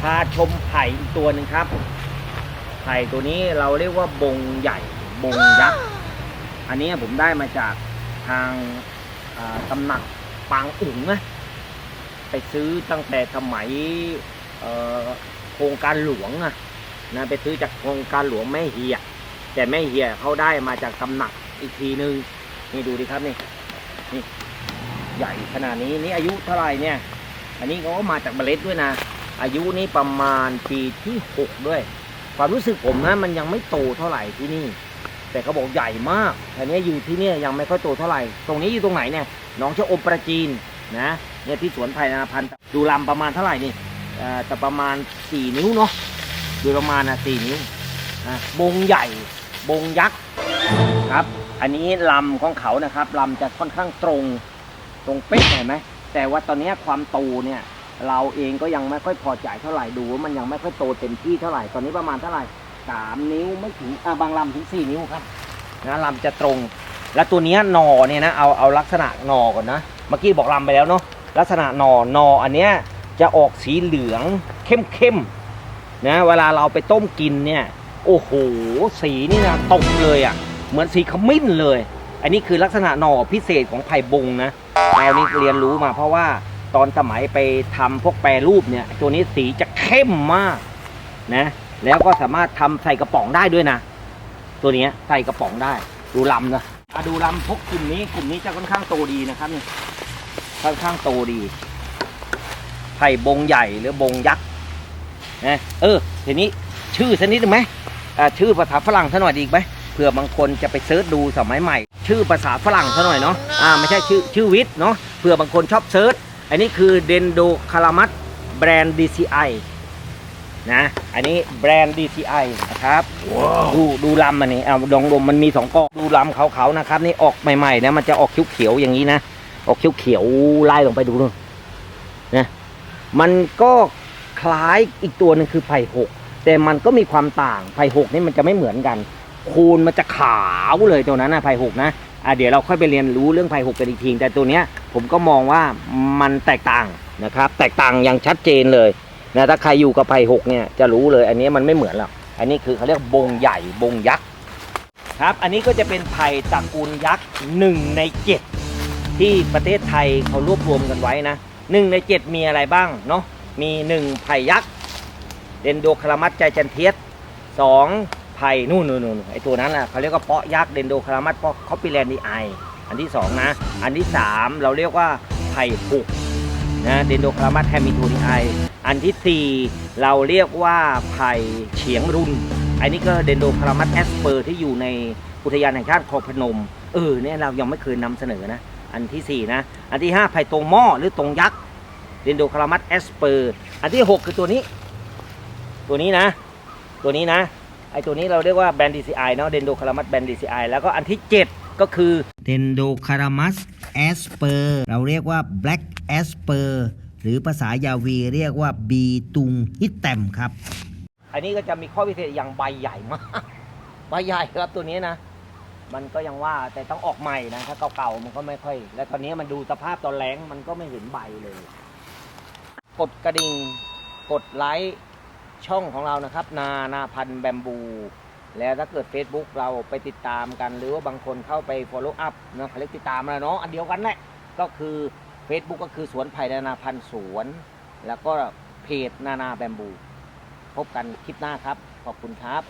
พาชมไผ่อีกตัวหนึ่งครับ ไผ่ตัวนี้เราเรียกว่าบงใหญ่บงยักษ์ อันนี้ผมได้มาจากทางตำหนักปางอุ๋งนะไปซื้อตั้งแต่สมัยโครงการหลวงอะนะไปซื้อจากโครงการหลวงแม่เฮีย แต่แม่เฮียเขาได้มาจากตำหนักอีกทีนึง นี่ดูดิครับนี่นี่ ใหญ่ขนาดนี้นี่อายุเท่าไหร่เนี่ย อันนี้เขาก็มาจากเมล็ดด้วยนะ อายุนี่ประมาณปีที่หกด้วย ความรู้สึกผมนะมันยังไม่โตเท่าไหร่ที่นี่ แต่เขาบอกใหญ่มากอันนี้อยู่ที่นี่ยังไม่ค่อยโตเท่าไหร่ ตรงนี้อยู่ตรงไหนเนี่ยน้องชะอมประจีนนะเนี่ยที่สวนไผ่นาพันธ์ดูลำประมาณเท่าไหร่นี่อ่อแต่ประมาณ 4 นิ้วเนาะดยประมาณนะ4นิ้วนะบงใหญ่บงยักษ์ครับ อันนี้ลำของเขานะครับลำจะค่อนข้างตรงตรงเป๊ะเห็นไหมแต่ว่าตอนนี้ความโตเนี่ย เราเองก็ยังไม่ค่อยพอใจเท่าไหร่ดูว่ามันยังไม่ค่อยโตเต็มที่เท่าไหร่ตอนนี้ประมาณเท่าไหร่สามนิ้วไม่ถึงอะบางลำถึงสี่นิ้วครับนะลำจะตรง แล้วตัวนี้หนอเนี่ยนะเอาเอาลักษณะหนอก่อนนะเมื่อกี้บอกลำไปแล้วเนาะลักษณะหนอหนออันเนี้ยจะออกสีเหลืองเข้มเข้มๆนะเวลาเราไปต้มกินเนี่ยโอ้โหสีนี่นะตกเลยอะ เหมือนสีขมิ้นเลย อันนี้คือลักษณะหน่อพิเศษของไผ่บงนะเรานี่เรียนรู้มาเพราะว่า ตอนสมัยไปทำพวกแปรรูปเนี่ย ตัวนี้สีจะเข้มมากนะแล้วก็สามารถทำใส่กระป๋องได้ด้วยนะ ตัวนี้ใส่กระป๋องได้ ดูลำนะอะดูลำพวกกลุ่มนี้กลุ่มนี้จะค่อนข้างโตดีนะครับนี่ค่อนข้างโตดีไผ่บงใหญ่หรือบงยักษ์นะเออทีนี้ชื่อสักนิดหนึ่งไหมชื่อภาษาฝรั่งสักหน่อยดีไหมเผื่อบางคนจะไปเซิร์ชดูสมัยใหม่ ชื่อภาษาฝรั่งสักหน่อยเนาะอ่าไม่ใช่ชื่อชื่อวิทย์เนาะเผื่อบางคนชอบเซิร์ช อันนี้คือเดนโดคารามัตแบรนด์ DCI นะ อันนี้แบรนด์ DCI นะครับ ดูดูลำมันนี่เอาดองลมมันมีสองกอดูลำเขาๆนะครับ นี่ออกใหม่ๆนะมันจะออกเขียวๆอย่างนี้นะ ออกเขียวๆไล่ลงไปดูนู่นนะมันก็คล้ายอีกตัวหนึ่งคือไผ่หกแต่มันก็มีความต่างไผ่หกนี่มันจะไม่เหมือนกัน คูณมันจะขาวเลยตัวนั้นนะไผ่หกนะ อะเดี๋ยวเราค่อยไปเรียนรู้เรื่องไผ่หกกันอีกทีแต่ตัวเนี้ยผมก็มองว่ามันแตกต่างนะครับ แตกต่างอย่างชัดเจนเลยนะถ้าใครอยู่กับไผ่หกเนี่ยจะรู้เลย อันนี้มันไม่เหมือนหรอกอันนี้คือเขาเรียกบงใหญ่บงยักษ์ครับ อันนี้ก็จะเป็นไผ่ตระกูลยักษ์หนึ่งในเจ็ดที่ประเทศไทยเขารวบรวมกันไว้นะหนึ่งในเจ็ดมีอะไรบ้างเนาะมีหนึ่งไผ่ยักษ์เดนโดคารามัตใจจันเทียสสอง ไผ่นู่นนู่นไอตัวนั้นแหะเขาเรียกว่าเปาะยักษ์เดนโดคารามัตเปาะคอปปี้แลนด์ดีไออันที่สองนะ อันที่สามเราเรียกว่าไผ่ปุกนะเดนโดคารามัตแฮมิโทดีไออันที่สี่เราเรียกว่าไผ่เฉียงรุน อันนี้ก็เดนโดคารามัตแอสเปอร์ที่อยู่ในอุทยานแห่งชาติคลองพนม เออเนี่ยเรายังไม่เคยนำเสนอนะ อันที่สี่นะ อันที่ห้าไผ่ตรงหม้อหรือตรงยักษ์เดนโดคารามัตแอสเปอร์ อันที่หกคือตัวนี้ ตัวนี้นะ ตัวนี้นะ ไอตัวนี้เราเรียกว่าแบรนด์ DCI เนาะเดนโดคารามัสแบรนด์ DCI แล้วก็อันที่ 7 ก็คือเดนโดคารามัสแอสเปอร์เราเรียกว่า Black a s p e r หรือภาษายาวีเรียกว่าบีตุงฮิตแตมครับ อันนี้ก็จะมีข้อพิเศษอย่างใบใหญ่มากใบใหญ่ครับตัวนี้นะ มันก็ยังว่าแต่ต้องออกใหม่นะถ้าเก่าๆมันก็ไม่ค่อย แล้วตอนนี้มันดูสภาพตอนแรงมันก็ไม่เห็นใบเลย กดกระดิ่ง กดไลค์ ช่องของเรานะครับ นานาพันธ์แบมบู แล้วถ้าเกิด Facebook เราไปติดตามกัน หรือว่าบางคนเข้าไป follow up เนาะเขาเรียกติดตามแล้วเนาะอันเดียวกันแหละก็คือ Facebook ก็คือสวนไผ่นานาพันธ์สวน แล้วก็เพจนานาแบมบู พบกันคลิปหน้าครับ ขอบคุณครับ